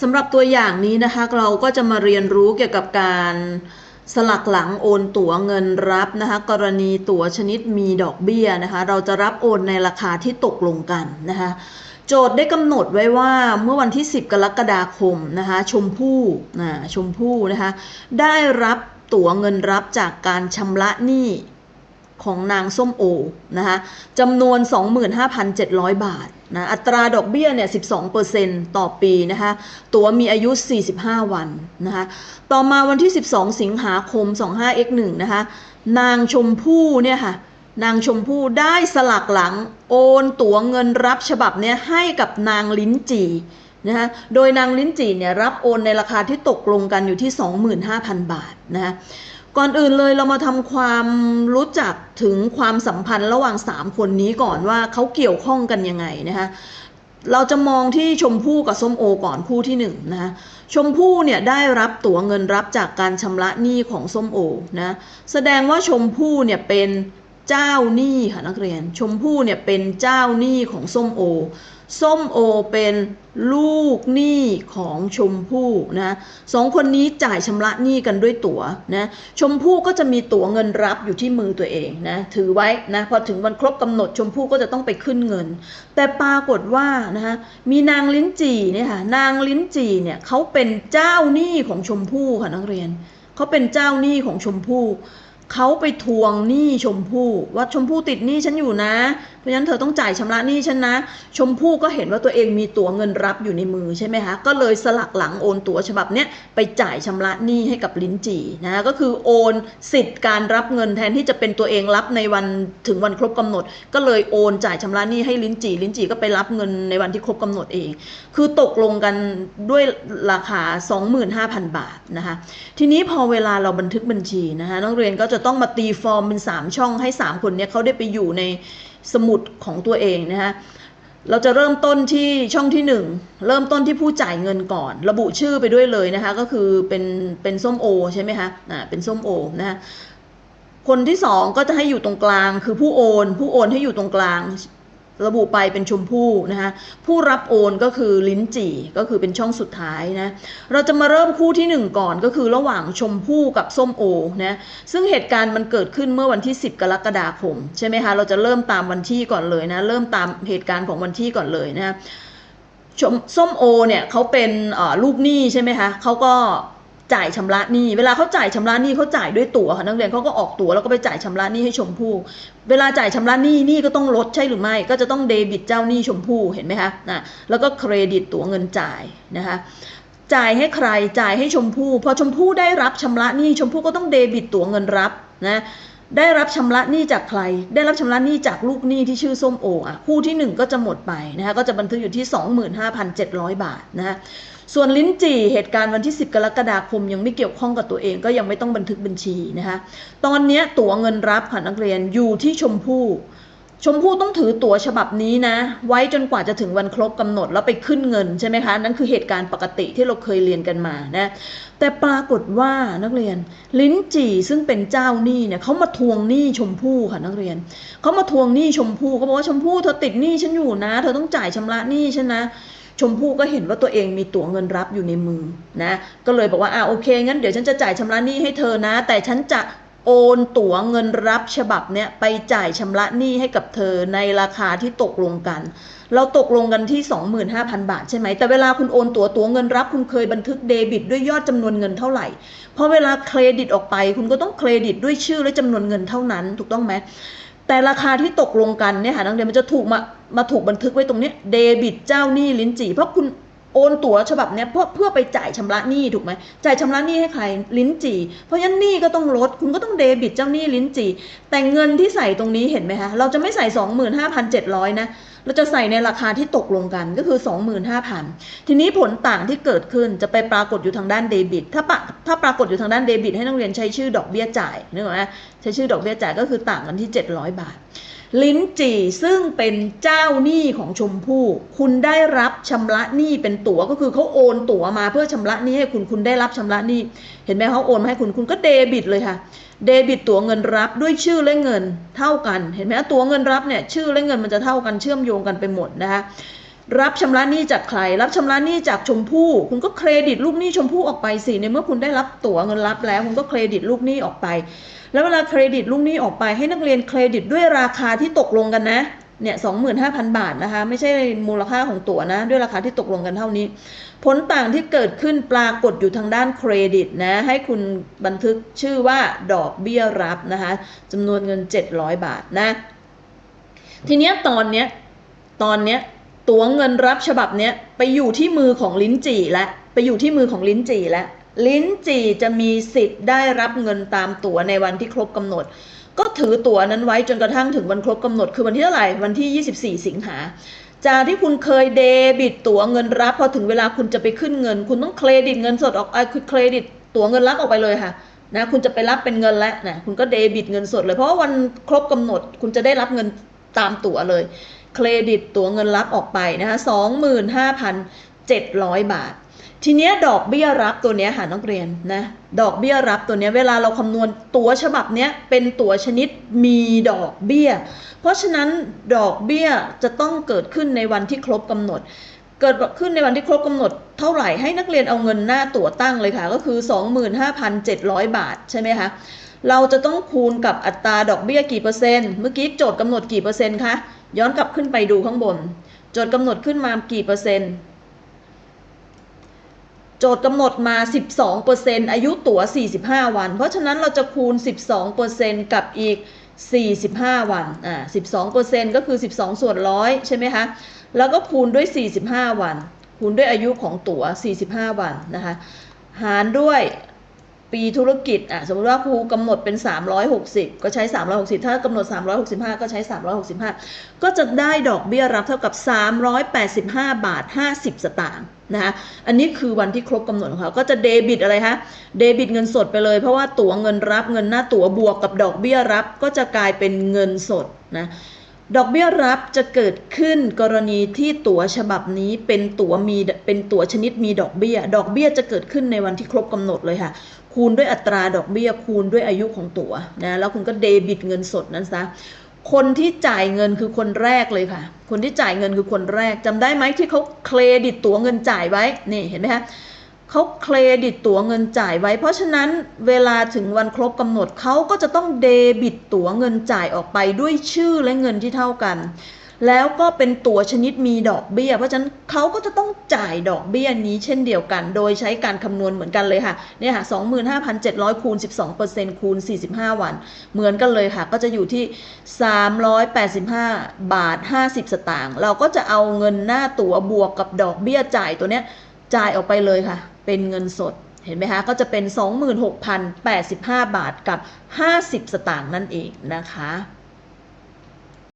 สำหรับตัวอย่างนี้นะคะเราก็จะมาเรียนรู้เกี่ยวกับการสลักหลังโอนตั๋วเงินรับนะคะกรณีตั๋วชนิดมีดอกเบี้ยนะคะเราจะรับโอนในราคาที่ตกลงกันนะคะโจทย์ได้กำหนดไว้ว่าเมื่อวันที่ 10 กรกฎาคมนะคะชมพู่นะชมพู่นะคะได้รับตั๋วเงินรับจากการชำระหนี้ของนางส้มโอนะคะจำนวน 25,700 บาท นะอัตราดอกเบี้ยเนี่ย12%ต่อปีนะคะตั๋วมีอายุ 45 วันนะคะต่อมาวันที่ 12 สิงหาคม 25x1 นะคะนางชมพู่เนี่ยค่ะนางชมพู่ได้สลักหลังโอนตั๋วเงินรับฉบับเนี้ยให้กับนางลิ้นจี่นะคะโดยนางลิ้นจี่เนี่ยรับโอนในราคาที่ตกลงกันอยู่ที่ 25,000 บาทนะคะ ก่อนอื่นเลยเรามาทำความรู้จักถึงความสัมพันธ์ระหว่าง 3 คนนี้ก่อนว่าเขาเกี่ยวข้องกันยังไงนะคะเราจะมองที่ชมพู่กับส้มโอก่อนคู่ที่1นงนะคะชมพู่เนี่ยได้รับตั๋วเงินรับจากการชำระหนี้ของส้มโอนะแสดงว่าชมพู่เนี่ยเป็นเจ้าหนี้ค่ะนักเรียน ชมพู่เนี่ยเป็นเจ้าหนี้ของส้มโอ ส้มโอเป็นลูกหนี้ของชมพู่นะสองคนนี้จ่ายชำระหนี้กันด้วยตั๋วนะชมพู่ก็จะมีตั๋วเงินรับอยู่ที่มือตัวเองนะถือไว้นะพอถึงวันครบกำหนดชมพู่ก็จะต้องไปขึ้นเงิน แต่ปรากฏว่านะคะมีนางลิ้นจี่เนี่ยค่ะนางลิ้นจี่เนี่ยเขาเป็นเจ้าหนี้ของชมพู่ค่ะนักเรียนเขาเป็นเจ้าหนี้ของชมพู่เขาไปทวงหนี้ชมพู่ว่าชมพู่ติดหนี้ฉันอยู่นะเพราะฉะนั้นเธอต้องจ่ายชำระหนี้ฉันนะ ชมพู่ก็เห็นว่าตัวเองมีตั๋วเงินรับอยู่ในมือใช่ไหมคะ ก็เลยสลักหลังโอนตั๋วฉบับเนี้ยไปจ่ายชำระหนี้ให้กับลิ้นจี่นะ ก็คือโอนสิทธิ์การรับเงินแทนที่จะเป็นตัวเองรับในวันถึงวันครบกำหนด ก็เลยโอนจ่ายชำระหนี้ให้ลิ้นจี่ ลิ้นจี่ก็ไปรับเงินในวันที่ครบกำหนดเอง คือตกลงกันด้วยราคา 25,000 บาทนะคะ ทีนี้พอเวลาเราบันทึกบัญชีนะคะนักเรียนก็จะต้องมาตีฟอร์มเป็น 3 ช่องให้ 3 คนเนี้ยเขาได้ไปอยู่ใน สมุดของตัวเองนะคะเราจะเริ่มต้นที่ช่องที่ 1 เริ่มต้นที่ผู้จ่ายเงินก่อน ระบุชื่อไปด้วยเลยนะคะ ก็คือเป็นเป็นส้มโอใช่ไหมคะอ่าเป็นส้มโอนะคะคนที่ 2 ก็จะให้อยู่ตรงกลาง คือผู้โอน ผู้โอนให้อยู่ตรงกลาง ระบุไปเป็นชมพู่นะคะผู้รับโอนก็คือลิ้นจี่ก็คือเป็นช่องสุดท้ายนะเราจะมาเริ่มคู่ที่หนึ่งก่อนก็คือระหว่างชมพู่กับส้มโอนะซึ่งเหตุการณ์มันเกิดขึ้นเมื่อวันที่ 10 กรกฎาคมใช่ไหมคะเราจะเริ่มตามวันที่ก่อนเลยนะเริ่มตามเหตุการณ์ของวันที่ก่อนเลยนะส้มโอเนี่ยเขาเป็นลูกหนี้ใช่ไหมคะเขาก็ จ่ายชำระหนี้ เวลาเขาจ่ายชำระหนี้เขาจ่ายด้วยตั๋วค่ะนักเรียนเขาก็ออกตั๋วแล้วก็ไปจ่ายชำระหนี้ให้ชมพู่ เวลาจ่ายชำระหนี้หนี้ก็ต้องลดใช่หรือไม่ ก็จะต้องเดบิตเจ้าหนี้ชมพู่เห็นไหมคะนะแล้วก็เครดิตตั๋วเงินจ่ายนะคะจ่ายให้ใครจ่ายให้ชมพู่พอชมพู่ได้รับชำระหนี้ชมพู่ก็ต้องเดบิตตั๋วเงินรับนะ ได้รับชำระหนี้จากใคร ได้รับชำระหนี้จากลูกหนี้ที่ชื่อส้มโออะคู่ที่หนึ่งก็จะหมดไปนะคะก็จะบันทึกอยู่ที่ 25,700 บาทนะคะส่วนลิ้นจี่เหตุการณ์วันที่ 10 กรกฎาคม ยังไม่เกี่ยวข้องกับตัวเองก็ยังไม่ต้องบันทึกบัญชีนะคะตอนนี้ตั๋วเงินรับค่ะนักเรียนอยู่ที่ชมพู่ ชมพู่ต้องถือตั๋วฉบับนี้นะ ไว้จนกว่าจะถึงวันครบกำหนดแล้วไปขึ้นเงินใช่ไหมคะ นั่นคือเหตุการณ์ปกติที่เราเคยเรียนกันมานะ แต่ปรากฏว่านักเรียน ลิ้นจี่ซึ่งเป็นเจ้าหนี้เนี่ยเขามาทวงหนี้ชมพู่ค่ะนักเรียนเขามาทวงหนี้ชมพู่เขาบอกว่าชมพู่เธอติดหนี้ฉันอยู่นะ เธอต้องจ่ายชำระหนี้ฉันนะชมพู่ก็เห็นว่าตัวเองมีตั๋วเงินรับอยู่ในมือนะ ก็เลยบอกว่าอ่าโอเคงั้นเดี๋ยวฉันจะจ่ายชำระหนี้ให้เธอนะ แต่ฉันจะ โอนตั๋วเงินรับฉบับเนี้ยไปจ่ายชำระหนี้ให้กับเธอในราคาที่ตกลงกัน เราตกลงกันที่ 25,000 บาทใช่ไหม แต่เวลาคุณโอนตั๋วตั๋วเงินรับคุณเคยบันทึกเดบิตด้วยยอดจำนวนเงินเท่าไหร่พอเวลาเครดิตออกไป คุณก็ต้องเครดิตด้วยชื่อและจำนวนเงินเท่านั้น ถูกต้องไหมแต่ราคาที่ตกลงกันเนี่ยค่ะนักเรียนมันจะถูกมามาถูกบันทึกไว้ตรงนี้เดบิตเจ้าหนี้ลิ้นจี่เพราะคุณ โอนตั๋วฉบับเนี้ยเพื่อเพื่อไปจ่ายชำระหนี้ถูกไหมจ่ายชำระหนี้ให้ใครลิ้นจี่ เพราะฉะนั้นหนี้ก็ต้องลดคุณก็ต้องเดบิตเจ้าหนี้ลิ้นจี่ แต่เงินที่ใส่ตรงนี้เห็นไหมคะเราจะไม่ใส่ 25,700 นะเราจะใส่ในราคาที่ตกลงกันก็คือ 25,000 ทีนี้ผลต่างที่เกิดขึ้นจะไปปรากฏอยู่ทางด้านเดบิต ถ้าปะถ้าปรากฏอยู่ทางด้านเดบิต ให้นักเรียนใช้ชื่อดอกเบี้ยจ่ายนึกออกไหมใช้ชื่อดอกเบี้ยจ่ายก็คือต่างกันที่ 700 บาท ลิ้นจี่ซึ่งเป็นเจ้าหนี้ของชมพู่ คุณได้รับชำระหนี้เป็นตั๋วก็คือเขาโอนตั๋วมาเพื่อชำระหนี้ให้คุณคุณได้รับชำระหนี้ เห็นไหมเขาโอนมาให้คุณคุณก็เดบิตเลยค่ะ เดบิตตั๋วเงินรับด้วยชื่อและเงินเท่ากัน เห็นไหมตั๋วเงินรับเนี่ยชื่อและเงินมันจะเท่ากันเชื่อมโยงกันไปหมดนะคะ รับชำระหนี้จากใคร รับชำระหนี้จากชมพู่ คุณก็เครดิตลูกหนี้ชมพู่ออกไปสิในเมื่อคุณได้รับตั๋วเงินรับแล้ว คุณก็เครดิตลูกหนี้ออกไป แล้วเวลาเครดิตลูกหนี้ออกไป ให้นักเรียนเครดิตด้วยราคาที่ตกลงกันนะเนี่ยสองหมื่นห้าพันบาทนะคะ ไม่ใช่มูลค่าของตั๋วนะ ด้วยราคาที่ตกลงกันเท่านี้ ผลต่างที่เกิดขึ้นปรากฏอยู่ทางด้านเครดิตนะ ให้คุณบันทึกชื่อว่าดอกเบี้ยรับนะคะจำนวนเงิน 700 บาทนะ ทีเนี้ยตอนเนี้ยตอนเนี้ย ตั๋วเงินรับฉบับเนี้ยไปอยู่ที่มือของลิ้นจี่และไปอยู่ที่มือของลิ้นจี่และลิ้นจี่จะมีสิทธิ์ได้รับเงินตามตั๋วในวันที่ครบกำหนด ก็ถือตั๋วนั้นไว้จนกระทั่งถึงวันครบกำหนด คือวันที่เท่าไหร่วันที่ 24 สิงหาจากที่คุณเคยเดบิตตั๋วเงินรับพอถึงเวลาคุณจะไปขึ้นเงิน คุณต้องเครดิตเงินสดออกไอ้คือเครดิตตั๋วเงินรับออกไปเลยค่ะนะคุณจะไปรับเป็นเงินแล้วนะคุณก็เดบิตเงินสดเลยเพราะว่าวันครบกำหนด คุณจะได้รับเงินตามตั๋วเลย เครดิตตั๋วเงินรับออกไปนะคะสองหมื่นห้าพันเจ็ดร้อยบาท ทีเนี้ยดอกเบี้ยรับตัวเนี้ยหานักเรียนนะดอกเบี้ยรับตัวเนี้ยเวลาเราคำนวณตั๋วฉบับเนี้ยเป็นตั๋วชนิดมีดอกเบี้ย เพราะฉะนั้นดอกเบี้ยจะต้องเกิดขึ้นในวันที่ครบกำหนดเกิดขึ้นในวันที่ครบกำหนดเท่าไหร่ให้นักเรียนเอาเงินหน้าตั๋วตั้งเลยค่ะ ก็คือ 25,700 บาทใช่ไหมคะ เราจะต้องคูณกับอัตราดอกเบี้ยกี่เปอร์เซ็นต์ เมื่อกี้โจทย์กำหนดกี่เปอร์เซ็นต์คะ ย้อนกลับขึ้นไปดูข้างบน โจทย์กำหนดขึ้นมากี่เปอร์เซ็นต์ โจทย์กำหนดมา 12%อายุตั๋ว 45 วัน เพราะฉะนั้นเราจะคูณ 12%กับอีก 45 วัน อ่า 12%ก็คือ 12 ส่วนร้อยใช่ไหมคะ แล้วก็คูณด้วย 45 วัน คูณด้วยอายุของตั๋ว 45 วันนะคะ หารด้วย ปีธุรกิจอะสมมติว่าครูกำหนดเป็น 360 ก็ใช้ 360 ถ้ากำหนด 365 ก็ใช้ 365 ก็จะได้ดอกเบี้ยรับเท่ากับ 385 บาท 50 สตางค์นะคะอันนี้คือวันที่ครบกำหนดของเขาก็จะเดบิตอะไรคะเดบิตเงินสดไปเลย เพราะว่าตั๋วเงินรับเงินหน้าตั๋วบวกกับดอกเบี้ยรับ ก็จะกลายเป็นเงินสดนะดอกเบี้ยรับจะเกิดขึ้นกรณีที่ตั๋วฉบับนี้เป็นตั๋วมีเป็นตั๋วชนิดมีดอกเบี้ย ดอกเบี้ยจะเกิดขึ้นในวันที่ครบกำหนดเลยค่ะ คูณด้วยอัตราดอกเบี้ยคูณด้วยอายุของตั๋วนะแล้วคุณก็เดบิตเงินสดนั้นซะคนที่จ่ายเงินคือคนแรกเลยค่ะ คนที่จ่ายเงินคือคนแรกจำได้ไหมที่เขาเครดิตตั๋วเงินจ่ายไว้นี่เห็นไหมคะเขาเครดิตตั๋วเงินจ่ายไว้ เพราะฉะนั้นเวลาถึงวันครบกำหนดเขาก็จะต้องเดบิตตั๋วเงินจ่ายออกไปด้วยชื่อและเงินที่เท่ากัน แล้วก็เป็นตั๋วชนิดมีดอกเบี้ย เพราะฉะนั้นเขาก็จะต้องจ่ายดอกเบี้ยนี้เช่นเดียวกัน โดยใช้การคำนวณเหมือนกันเลยค่ะ เนี่ยค่ะ 25,700 คูณ 12%คูณ 45 วัน เหมือนกันเลยค่ะ ก็จะอยู่ที่ 385 บาท 50 สตางค์ เราก็จะเอาเงินหน้าตั๋วบวกกับดอกเบี้ยจ่ายตัวเนี้ยจ่ายออกไปเลยค่ะ เป็นเงินสดเห็นไหมคะก็จะเป็น 26,085 บาทกับ 50 สตางค์นั่นเองนะคะ